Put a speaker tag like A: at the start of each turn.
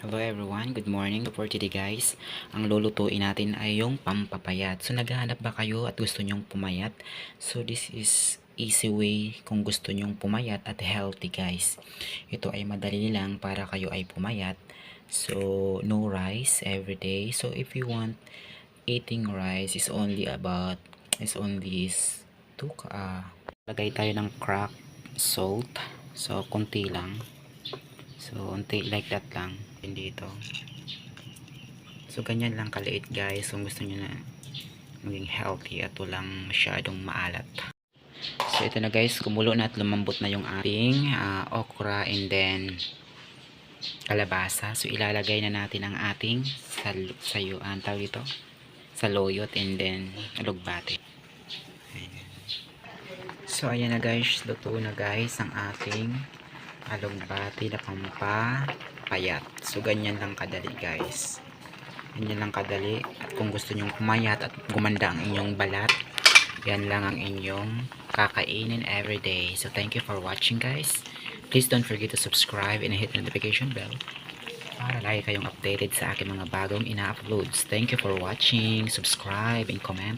A: Hello everyone, good morning. So for today guys, ang lulutuin natin ay yung pampapayat. So naghahanap ba kayo at gusto nyong pumayat? So this is easy way kung gusto nyong pumayat at healthy guys. Ito ay madali lang para kayo ay pumayat. So no rice every day. So if you want eating rice is only about is only is two uh, lagay tayo ng crack salt. So konti lang. So, unti like that lang. Hindi ito. So, ganyan lang kaliit guys. Kung gusto nyo na maging healthy at walang masyadong maalat. So, ito na guys. Kumulo na at lumambot na yung ating ah, okra and then kalabasa. So, ilalagay na natin ang ating sal sayo, ang tawag ito? Saloyot and then alugbate. So, ayan na guys. Luto na guys ang ating alugbati na pampapayat. So, ganyan lang kadali guys. Ganyan lang kadali. At kung gusto nyong pumayat at gumanda ang inyong balat, yan lang ang inyong kakainin everyday. So, thank you for watching guys. Please don't forget to subscribe and hit the notification bell para lagi kayong updated sa aking mga bagong ina-uploads. Thank you for watching. Subscribe and comment.